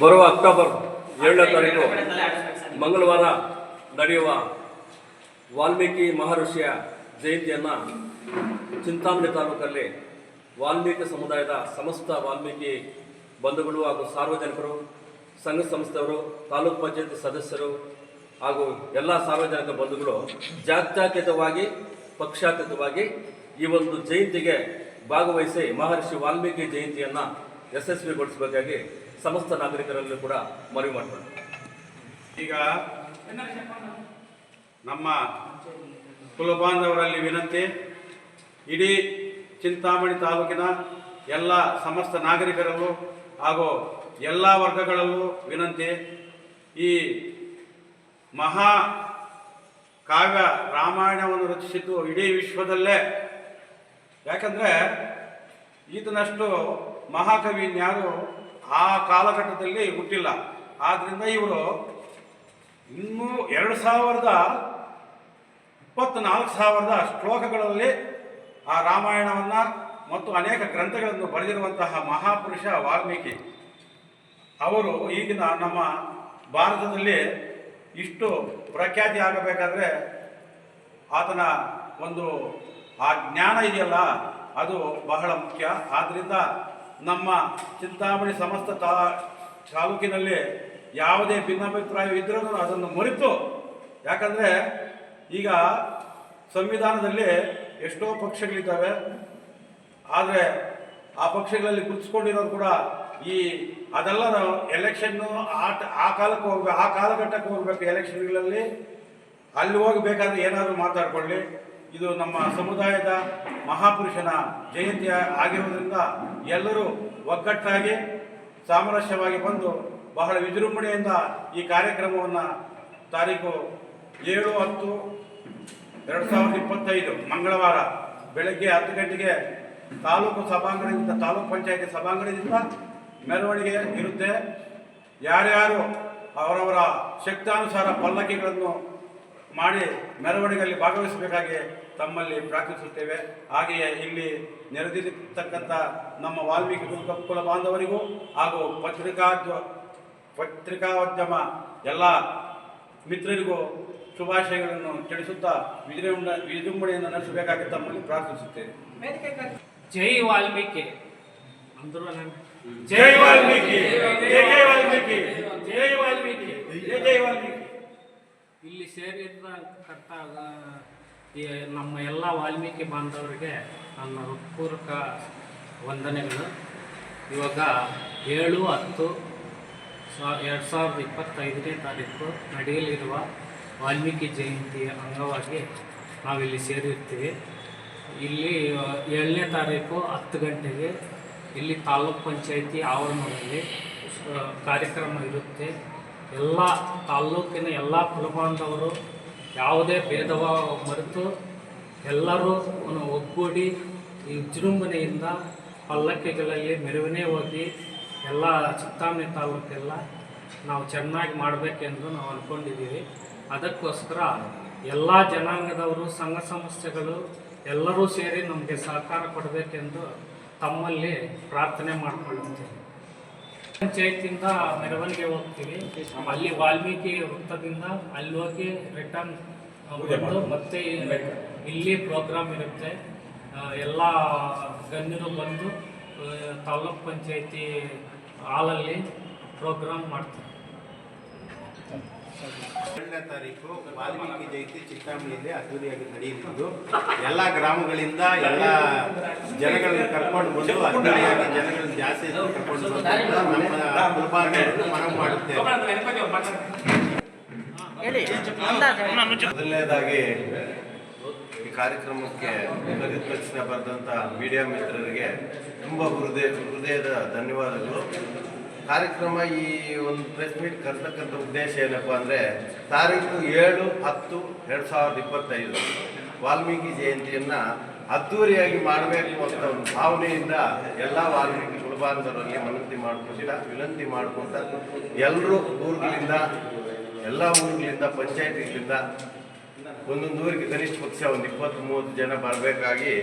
ಬರುವ ಅಕ್ಟೋಬರ್ ಏಳನೇ ತಾರೀಕು ಮಂಗಳವಾರ ನಡೆಯುವ ವಾಲ್ಮೀಕಿ ಮಹರ್ಷಿಯ ಜಯಂತಿಯನ್ನು ಚಿಂತಾಮಣಿ ತಾಲೂಕಲ್ಲಿ ವಾಲ್ಮೀಕಿ ಸಮುದಾಯದ ಸಮಸ್ತ ವಾಲ್ಮೀಕಿ ಬಂಧುಗಳು ಹಾಗೂ ಸಾರ್ವಜನಿಕರು, ಸಂಘ ಸಂಸ್ಥೆಯವರು, ತಾಲೂಕು ಪಂಚಾಯತ್ ಸದಸ್ಯರು ಹಾಗೂ ಎಲ್ಲ ಸಾರ್ವಜನಿಕ ಬಂಧುಗಳು ಜಾತ್ಯಾತೀತವಾಗಿ, ಪಕ್ಷಾತೀತವಾಗಿ ಈ ಒಂದು ಜಯಂತಿಗೆ ಭಾಗವಹಿಸಿ ಮಹರ್ಷಿ ವಾಲ್ಮೀಕಿ ಜಯಂತಿಯನ್ನು ಯಶಸ್ವಿಗೊಳಿಸಬೇಕಾಗಿ ಸಮಸ್ತ ನಾಗರಿಕರಲ್ಲೂ ಕೂಡ ಮನವಿ ಮಾಡ್ತಾರೆ ಈಗ ನಮ್ಮ ಕುಲಬಾಂಧವರಲ್ಲಿ ವಿನಂತಿ, ಇಡೀ ಚಿಂತಾಮಣಿ ತಾಲೂಕಿನ ಎಲ್ಲ ಸಮಸ್ತ ನಾಗರಿಕರಲ್ಲೂ ಹಾಗೂ ಎಲ್ಲ ವರ್ಗಗಳಲ್ಲೂ ವಿನಂತಿ, ಈ ಮಹಾ ಕಾವ್ಯ ರಾಮಾಯಣವನ್ನು ರಚಿಸಿದ್ದು ಇಡೀ ವಿಶ್ವದಲ್ಲೇ. ಯಾಕಂದರೆ ಈತನಷ್ಟು ಮಹಾಕವಿ ಇನ್ಯಾರು ಆ ಕಾಲಘಟ್ಟದಲ್ಲಿ ಹುಟ್ಟಿಲ್ಲ. ಆದ್ದರಿಂದ ಇವರು ಇನ್ನೂ ಎರಡು ಸಾವಿರದ ಇಪ್ಪತ್ತ್ನಾಲ್ಕು ಸಾವಿರದ ಶ್ಲೋಕಗಳಲ್ಲಿ ಆ ರಾಮಾಯಣವನ್ನು ಮತ್ತು ಅನೇಕ ಗ್ರಂಥಗಳನ್ನು ಬರೆದಿರುವಂತಹ ಮಹಾಪುರುಷ ವಾಲ್ಮೀಕಿ. ಅವರು ಈಗಿನ ನಮ್ಮ ಭಾರತದಲ್ಲಿ ಇಷ್ಟು ಪ್ರಖ್ಯಾತಿ ಆಗಬೇಕಾದ್ರೆ ಆತನ ಒಂದು ಆ ಜ್ಞಾನ ಇದೆಯಲ್ಲ, ಅದು ಬಹಳ ಮುಖ್ಯ. ಆದ್ದರಿಂದ ನಮ್ಮ ಚಿಂತಾಮಣಿ ಸಮಸ್ತ ತಾ, ತಾಲೂಕಿನಲ್ಲಿ ಯಾವುದೇ ಭಿನ್ನಾಭಿಪ್ರಾಯ ಇದ್ರೂ ಅದನ್ನು ಮರೆತು, ಯಾಕಂದರೆ ಈಗ ಸಂವಿಧಾನದಲ್ಲಿ ಎಷ್ಟೋ ಪಕ್ಷಗಳಿದ್ದಾವೆ, ಆದರೆ ಆ ಪಕ್ಷಗಳಲ್ಲಿ ಗುರುತಿಸ್ಕೊಂಡಿರೋರು ಕೂಡ ಈ ಅದೆಲ್ಲ ನಾವು ಎಲೆಕ್ಷನ್ನು ಆ ಕಾಲಕ್ಕೆ ಹೋಗ್ಬೇಕು, ಆ ಕಾಲಘಟ್ಟಕ್ಕೆ ಹೋಗ್ಬೇಕು ಎಲೆಕ್ಷನ್ಗಳಲ್ಲಿ. ಅಲ್ಲಿ ಹೋಗಬೇಕಾದ್ರೆ ಏನಾದರೂ ಮಾತಾಡ್ಕೊಳ್ಳಿ. ಇದು ನಮ್ಮ ಸಮುದಾಯದ ಮಹಾಪುರುಷನ ಜಯಂತಿ ಆಗಿರುವುದರಿಂದ ಎಲ್ಲರೂ ಒಗ್ಗಟ್ಟಾಗಿ, ಸಾಮರಸ್ಯವಾಗಿ ಬಂದು ಬಹಳ ವಿಜೃಂಭಣೆಯಿಂದ ಈ ಕಾರ್ಯಕ್ರಮವನ್ನು ತಾರೀಕು ಏಳು ಹತ್ತು ಎರಡು ಸಾವಿರದ ಇಪ್ಪತ್ತೈದು ಮಂಗಳವಾರ ಬೆಳಗ್ಗೆ ಹತ್ತು ಗಂಟೆಗೆ ತಾಲೂಕು ಸಭಾಂಗಣದಿಂದ, ತಾಲೂಕು ಪಂಚಾಯತಿ ಸಭಾಂಗಣದಿಂದ ಮೆರವಣಿಗೆ ಇರುತ್ತೆ. ಯಾರ್ಯಾರು ಅವರವರ ಶಕ್ತಾನುಸಾರ ಪಲ್ಲಕ್ಕಿಗಳನ್ನು ಮಾಡಿ ಮೆರವಣಿಗೆಯಲ್ಲಿ ಭಾಗವಹಿಸಬೇಕಾಗಿ ತಮ್ಮಲ್ಲಿ ಪ್ರಾರ್ಥಿಸುತ್ತೇವೆ. ಹಾಗೆಯೇ ಇಲ್ಲಿ ನೆರೆದಿರತಕ್ಕಂಥ ನಮ್ಮ ವಾಲ್ಮೀಕಿ ಕುಲ ಬಾಂಧವರಿಗೂ ಹಾಗೂ ಪತ್ರಿಕಾ ಪತ್ರಿಕಾದ್ಯಮ ಎಲ್ಲ ಮಿತ್ರರಿಗೂ ಶುಭಾಶಯಗಳನ್ನು ತಿಳಿಸುತ್ತಾ ವಿಜೃಂಭ ವಿಜೃಂಭಣೆಯನ್ನು ನಡೆಸಬೇಕಾಗಿ ತಮ್ಮಲ್ಲಿ ಪ್ರಾರ್ಥಿಸುತ್ತೇವೆ ಜೈ ವಾಲ್ಮೀಕಿ. ಅಂದ್ರು ಜೈ ವಾಲ್ಮೀಕಿ. ಜೈ ವಾಲ್ಮೀಕಿ. ಜೈ ವಾಲ್ಮೀಕಿ. ಜೈ ವಾಲ್ಮೀಕಿ. ಇಲ್ಲಿ ಸೇರಿರ್ತಕ್ಕಂಥ ಈ ನಮ್ಮ ಎಲ್ಲ ವಾಲ್ಮೀಕಿ ಬಾಂಧವರಿಗೆ ನನ್ನ ಹೃತ್ಪೂರ್ವಕ ವಂದನೆಗಳು. ಇವಾಗ ಏಳು, ಹತ್ತು, ಸಾ, ಎರಡು ಸಾವಿರದ ಇಪ್ಪತ್ತೈದನೇ ತಾರೀಕು ನಡೆಯಲಿರುವ ವಾಲ್ಮೀಕಿ ಜಯಂತಿಯ ಅಂಗವಾಗಿ ನಾವಿಲ್ಲಿ ಸೇರಿರ್ತೀವಿ. ಇಲ್ಲಿ ಏಳನೇ ತಾರೀಕು ಹತ್ತು ಗಂಟೆಗೆ ಇಲ್ಲಿ ತಾಲೂಕ್ ಪಂಚಾಯಿತಿ ಆವರಣದಲ್ಲಿ ಕಾರ್ಯಕ್ರಮ ಇರುತ್ತೆ. ಎಲ್ಲ ತಾಲ್ಲೂಕಿನ ಎಲ್ಲ ಕುಲಬಾಂಧವರು ಯಾವುದೇ ಭೇದವ ಮರೆತು ಎಲ್ಲರೂ ಒಗ್ಗೂಡಿ ಈ ವಿಜೃಂಭಣೆಯಿಂದ ಪಲ್ಲಕ್ಕಿಗಳಲ್ಲಿ ಮೆರವಣಿಗೆ ಹೋಗಿ ಎಲ್ಲ ಚಿತ್ತಾಮಣಿ ತಾಲೂಕೆಲ್ಲ ನಾವು ಚೆನ್ನಾಗಿ ಮಾಡಬೇಕೆಂದು ನಾವು ಅಂದ್ಕೊಂಡಿದ್ದೀವಿ ಅದಕ್ಕೋಸ್ಕರ ಎಲ್ಲ ಜನಾಂಗದವರು, ಸಂಘ ಸಂಸ್ಥೆಗಳು ಎಲ್ಲರೂ ಸೇರಿ ನಮಗೆ ಸಹಕಾರ ಕೊಡಬೇಕೆಂದು ತಮ್ಮಲ್ಲಿ ಪ್ರಾರ್ಥನೆ ಮಾಡಿಕೊಳ್ಳುತ್ತೇವೆ ಪಂಚಾಯತಿಂದ ಮೆರವಣಿಗೆ ಹೋಗ್ತೀವಿ. ಅಲ್ಲಿ ವಾಲ್ಮೀಕಿ ವೃತ್ತದಿಂದ ಅಲ್ಲಿ ಹೋಗಿ ರಿಟರ್ನ್ ಬಂದು ಮತ್ತೆ ಇಲ್ಲಿ ಪ್ರೋಗ್ರಾಮ್ ಇರುತ್ತೆ. ಎಲ್ಲ ಗಣ್ಯರು ಬಂದು ತಾಲೂಕ್ ಪಂಚಾಯತಿ ಹಾಲಲ್ಲಿ ಪ್ರೋಗ್ರಾಮ್ ಮಾಡ್ತಾರೆ. ಏಳನೇ ತಾರೀಕು ವಾಲ್ಮೀಕಿ ಜಯಂತಿ ಚಿಂತಾಮಣಿಯಲ್ಲಿ ಅದ್ದೂರಿಯಾಗಿ ನಡೆಯಲಿದ್ದು ಎಲ್ಲ ಗ್ರಾಮಗಳಿಂದ ಎಲ್ಲ ಜನಗಳನ್ನ ಕರ್ಕೊಂಡು ಬಂದು ಅದ್ದೂರಿಯಾಗಿ ಜನಗಳನ್ನ ಜಾಸ್ತಿ ಕರ್ಕೊಂಡು ಬಂದು ನಮ್ಮ ಕುಲಬಾಂಧವರು ಮನವಿ ಮಾಡುತ್ತೇವೆ. ಮೊದಲನೇದಾಗಿ ಈ ಕಾರ್ಯಕ್ರಮಕ್ಕೆ ಕರೆದ ತಕ್ಷಣ ಬರೆದಂಥ ಮೀಡಿಯಾ ಮಿತ್ರರಿಗೆ ತುಂಬಾ ಹೃದಯ ಹೃದಯದ ಧನ್ಯವಾದಗಳು. ಕಾರ್ಯಕ್ರಮ ಈ ಒಂದು ಪ್ರೆಸ್ ಮೀಟ್ ಕರ್ತಕ್ಕಂಥ ಉದ್ದೇಶ ಏನಪ್ಪ ಅಂದರೆ ತಾರೀಕು ಏಳು ಹತ್ತು ಎರಡು ಸಾವಿರದ ಇಪ್ಪತ್ತೈದು ವಾಲ್ಮೀಕಿ ಜಯಂತಿಯನ್ನು ಅದ್ಧೂರಿಯಾಗಿ ಮಾಡಬೇಕು ಅಂತ ಒಂದು ಭಾವನೆಯಿಂದ ಎಲ್ಲ ವಾಲ್ಮೀಕಿ ಕುಲಬಾಂಧವರಲ್ಲಿ ಮನಂತಿ ಮಾಡಿಕೊಂಡಿಲ್ಲ ವಿನಂತಿ ಮಾಡ್ಕೊತ ಎಲ್ಲರೂ ಊರುಗಳಿಂದ, ಎಲ್ಲ ಊರುಗಳಿಂದ, ಪಂಚಾಯತಿಗಳಿಂದ ಒಂದೊಂದು ಊರಿಗೆ ಕನಿಷ್ಠ ಪಕ್ಷ ಒಂದು ಇಪ್ಪತ್ತು ಮೂವತ್ತು ಜನ ಬರಬೇಕಾಗಿ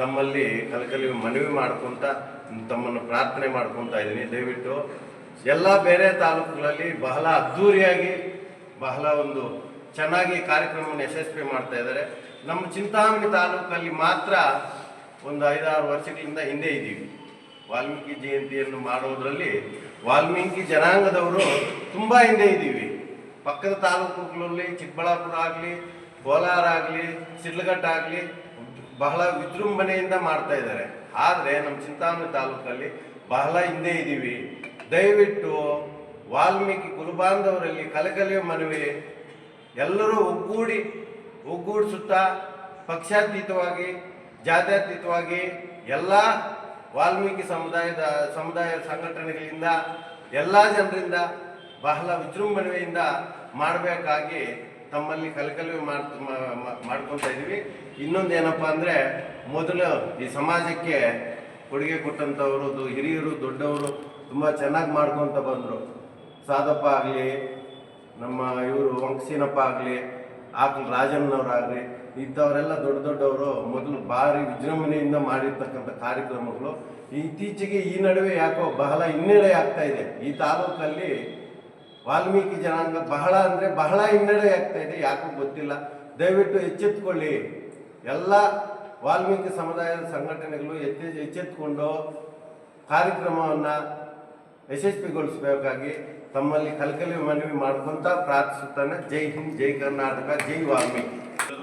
ತಮ್ಮಲ್ಲಿ ಕಲಕಲಿ ಮನವಿ ಮಾಡ್ಕೊತ, ತಮ್ಮನ್ನು ಪ್ರಾರ್ಥನೆ ಮಾಡ್ಕೊತಾ ಇದ್ದೀನಿ. ದಯವಿಟ್ಟು ಎಲ್ಲ ಬೇರೆ ತಾಲೂಕುಗಳಲ್ಲಿ ಬಹಳ ಅದ್ಧೂರಿಯಾಗಿ ಬಹಳ ಒಂದು ಚೆನ್ನಾಗಿ ಕಾರ್ಯಕ್ರಮವನ್ನು ಯಶಸ್ವಿ ಮಾಡ್ತಾ ಇದ್ದಾರೆ. ನಮ್ಮ ಚಿಂತಾಮಣಿ ತಾಲೂಕಲ್ಲಿ ಮಾತ್ರ ಒಂದು ಐದಾರು ವರ್ಷಗಳಿಂದ ಹಿಂದೆ ಇದ್ದೀವಿ. ವಾಲ್ಮೀಕಿ ಜಯಂತಿಯನ್ನು ಮಾಡೋದರಲ್ಲಿ ವಾಲ್ಮೀಕಿ ಜನಾಂಗದವರು ತುಂಬ ಹಿಂದೆ ಇದ್ದೀವಿ. ಪಕ್ಕದ ತಾಲೂಕುಗಳಲ್ಲಿ ಚಿಕ್ಕಬಳ್ಳಾಪುರ ಆಗಲಿ, ಕೋಲಾರ ಆಗಲಿ ಸಿಡ್ಲಘಟ್ಟಾಗಲಿ ಬಹಳ ವಿಜೃಂಭಣೆಯಿಂದ ಮಾಡ್ತಾ ಇದ್ದಾರೆ. ಆದರೆ ನಮ್ಮ ಚಿಂತಾಮಣಿ ತಾಲೂಕಲ್ಲಿ ಬಹಳ ಹಿಂದೆ ಇದ್ದೀವಿ. ದಯವಿಟ್ಟು ವಾಲ್ಮೀಕಿ ಕುಲಬಾಂಧವರಲ್ಲಿ ಕಲಕಲೆಯ ಮನವಿ. ಎಲ್ಲರೂ ಒಗ್ಗೂಡಿ, ಒಗ್ಗೂಡಿಸುತ್ತಾ, ಪಕ್ಷಾತೀತವಾಗಿ, ಜಾತ್ಯತೀತವಾಗಿ ಎಲ್ಲ ವಾಲ್ಮೀಕಿ ಸಮುದಾಯದ, ಸಮುದಾಯ ಸಂಘಟನೆಗಳಿಂದ, ಎಲ್ಲ ಜನರಿಂದ ಬಹಳ ವಿಜೃಂಭಣೆಯಿಂದ ಮಾಡಬೇಕಾಗಿ ತಮ್ಮಲ್ಲಿ ಕಲಕಲು ಮಾಡ್ಕೊತಾ ಇದ್ದೀವಿ. ಇನ್ನೊಂದು ಏನಪ್ಪ ಅಂದರೆ, ಮೊದಲು ಈ ಸಮಾಜಕ್ಕೆ ಕೊಡುಗೆ ಕೊಟ್ಟಂಥವರು ಹಿರಿಯರು, ದೊಡ್ಡವರು ತುಂಬ ಚೆನ್ನಾಗಿ ಮಾಡ್ಕೊತ ಬಂದರು. ಸಾದಪ್ಪ ಆಗಲಿ, ನಮ್ಮ ಇವರು ವಂಕಸೀನಪ್ಪ ಆಗಲಿ ಆಕಲ್ ರಾಜಣ್ಣವ್ರಾಗಲಿ, ಇಂಥವರೆಲ್ಲ ದೊಡ್ಡ ದೊಡ್ಡವರು ಮೊದಲು ಭಾರಿ ವಿಜೃಂಭಣೆಯಿಂದ ಮಾಡಿರ್ತಕ್ಕಂಥ ಕಾರ್ಯಕ್ರಮಗಳು. ಇತ್ತೀಚೆಗೆ ಈ ನಡುವೆ ಯಾಕೋ ಬಹಳ ಹಿನ್ನಡೆ ಆಗ್ತಾ ಇದೆ. ಈ ತಾಲೂಕಲ್ಲಿ ವಾಲ್ಮೀಕಿ ಜನಾಂಗ ಬಹಳ ಅಂದರೆ ಬಹಳ ಹಿನ್ನಡೆ ಆಗ್ತಾ ಇದೆ, ಯಾಕೋ ಗೊತ್ತಿಲ್ಲ. ದಯವಿಟ್ಟು ಎಚ್ಚೆತ್ಕೊಳ್ಳಿ. ಎಲ್ಲ ವಾಲ್ಮೀಕಿ ಸಮುದಾಯದ ಸಂಘಟನೆಗಳು ಎಚ್ಚೆ ಎಚ್ಚೆತ್ಕೊಂಡು ಕಾರ್ಯಕ್ರಮವನ್ನು ಯಶಸ್ವಿಗೊಳಿಸಬೇಕಾಗಿ ತಮ್ಮಲ್ಲಿ ಕಲ್ಕಲಿ ಮನವಿ ಮಾಡ್ಕೊಂತ ಪ್ರಾರ್ಥಿಸುತ್ತಾನೆ. ಜೈ ಹಿಂದ್ ಜೈ ಕರ್ನಾಟಕ ಜೈ ವಾಲ್ಮೀಕಿ.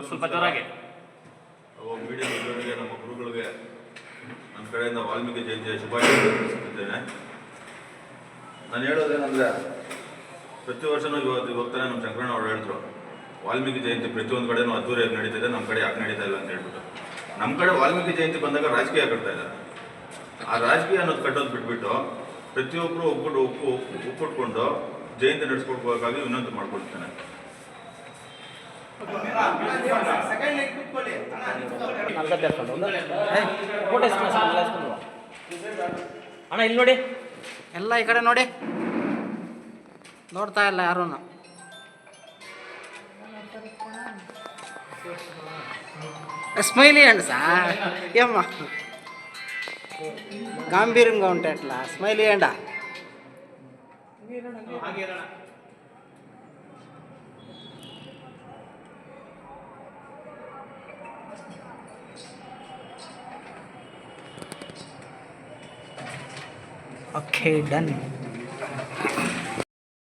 ಸ್ವಲ್ಪ ಜೋರಾಗಿ. ಅವು ಮೀಡಿಯಾ ಮಿತ್ರರಿಗೆ ನಮ್ಮ ಗುರುಗಳಿಗೆ ನನ್ನ ಕಡೆಯಿಂದ ವಾಲ್ಮೀಕಿ ಜಯಂತಿಯ ಶುಭಾಶಯ ತಿಳಿಸುತ್ತಿದ್ದೇನೆ ನಾನು ಹೇಳೋದೇನೆಂದರೆ ಪ್ರತಿ ವರ್ಷನೂ ಇವತ್ತು ಹೋಗ್ತಾನೆ ನಮ್ಮ ಶಂಕರಣ್ಣ ಅವ್ರು ಹೇಳಿದ್ರು ವಾಲ್ಮೀಕಿ ಜಯಂತಿ ಪ್ರತಿಯೊಂದು ಕಡೆನೂ ಅದ್ದೂರಿಯಾಗಿ ನಡೀತಿದೆ ನಮ್ಮ ಕಡೆ ಯಾಕೆ ನಡೀತಾ ಇಲ್ಲ ಅಂತ ಹೇಳ್ಬಿಟ್ಟು. ನಮ್ಮ ಕಡೆ ವಾಲ್ಮೀಕಿ ಜಯಂತಿ ಬಂದಾಗ ರಾಜಕೀಯ ಕಟ್ತಾ ಇದ್ದಾರೆ. ಆ ರಾಜಕೀಯ ಅನ್ನೋದು ಕಟ್ಟೋದು ಬಿಟ್ಬಿಟ್ಟು ಪ್ರತಿಯೊಬ್ಬರು ಒಬ್ಬರು ಒಪ್ಪು ಒಪ್ಪಿಟ್ಕೊಂಡು ಜಯಂತಿ ನಡೆಸ್ಕೊಡ್ಬೇಕಾಗಿ ವಿನಂತಿ ಮಾಡ್ಕೊಳ್ತೇನೆ ಅಣ್ಣ ಇಲ್ಲಿ ನೋಡಿ. ಎಲ್ಲ ಈ ಕಡೆ ನೋಡಿ. ನೋಡ್ತಾ ಇಲ್ಲ ಯಾರೂ ಸ್ಮೈಲಿ ಅಣ್ಣ ಸಾ? ಏಮ್ಮ గాంభీర్యంగా ఉంటే ఎట్లా స్మైలీ అండా ఓకే డన్